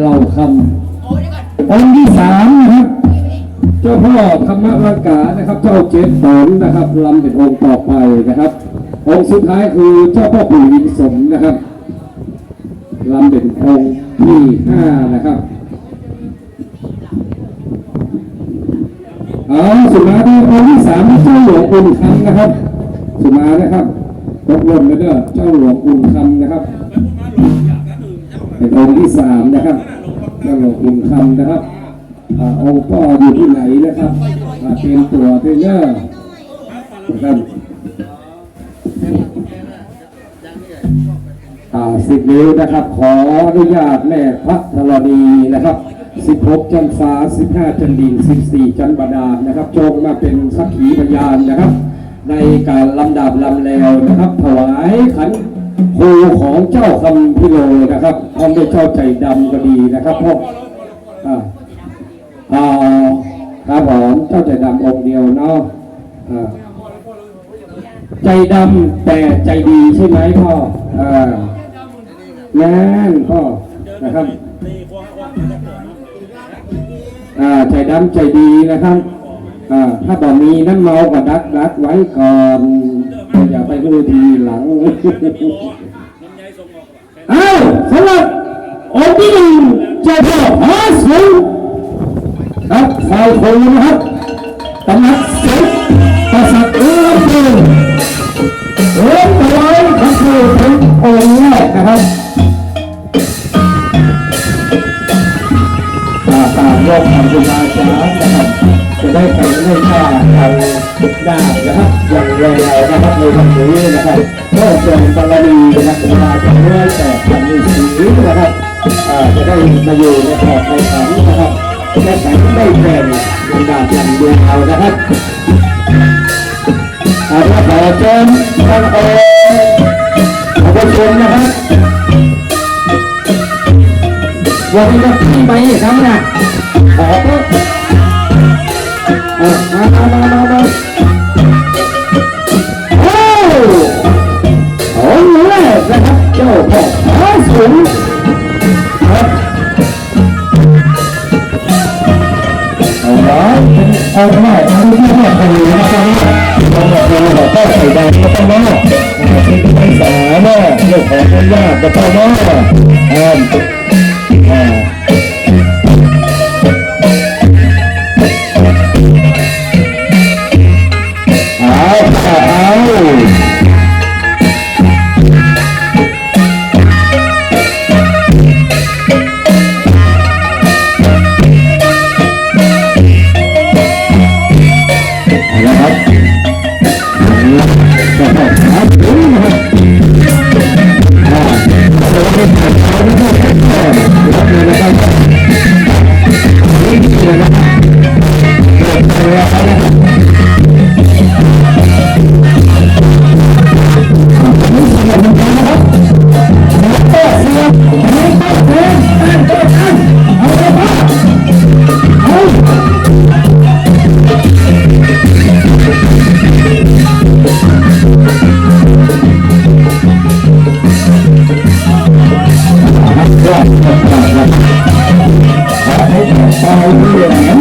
เหล่าคำองค์ที่สามนะครับเจ้าพ่อธรรมรังกานะครับ เจ้าเจ็ดตนนะครับลำเป็นองค์ต่อไปนะครับ องค์สุดท้ายคือเจ้าพ่อปู่ลิงสมนะครับลำเป็นองค์ที่ห้านะครับเอาสุมาดีองค์ที่สามเจ้าหลวงอุ่นคำนะครับ สุมานะครับตกลงกันเด้อเจ้าหลวงอุ่นคำนะครับ เป็นองค์ที่สามนะครับเจ้าหลวงอุ่นคำนะครับองค์พ่ออยู่ที่ไหนนะครับเตรียมตัวเตรียมเนอร์นะครับอ่าสิบนิ้วนะครับ ขออนุญาตแม่พระธรณีนะครับสิบหกจันทร์ฟ้าสิบห้าจันดินสิบสี่จันบาดาลนะครับ จงมาเป็นสักขีพยานนะครับ ในการลำดับลำแล้วนะครับ ถวายขัน ครูของเจ้าคำพิโลนะครับพร้อมด้เจ้าใจดำก็ดีนะครับพวกอ่าอ่าครับผมเจ้าใจดำองค์เดียวเนาะอ่าใจดำแต่ใจดีใช่ไหมพ่ออ่านั่นพ่อนะครับอ่าใจดำใจดีนะครับอ่าถ้าบอกมีน้ำเมาก็ดักดักไว้ก่อน ดูทีหลัง เอ้าสำหรับองค์ที่หนึ่งเจ้าพ่อพระสูงครับฝ่ายคนนะครับตำหนักเสกกษัตริย์เอื้อมเองเอื้อมถวายพระคือเป็นองค์แรกนะครับตาตามโลกธรรมดาจารย์นะครับจะได้ไปเล่นข้า ทางด้านนะครับอย่างเร็วนะครับในวันนี้นะครับก็เป็นบารมีนะครับมาจากเรื่อแต่พันธุ์สีนะครับจะได้มาอยู่ในขอบในขันนะครับและแสงได้แรงดวงดาวจันทร์ดวงเอานะครับอาพระขอเชิญท่านเอ๋ขอบคุณนะครับวันนี้ก็พี่ไปอีกครั้นะขอเถอ นะครับเจ้าพ่อพระสูงครับเอาละเอาละเอาที่แม่คนนี้นะครับเราบอกเราบอกพ่อใส่แดงก็ต้องมาที่ที่ไม่สาเนาะเรื่องของคนยากก็ต้องมาเอา Yeah.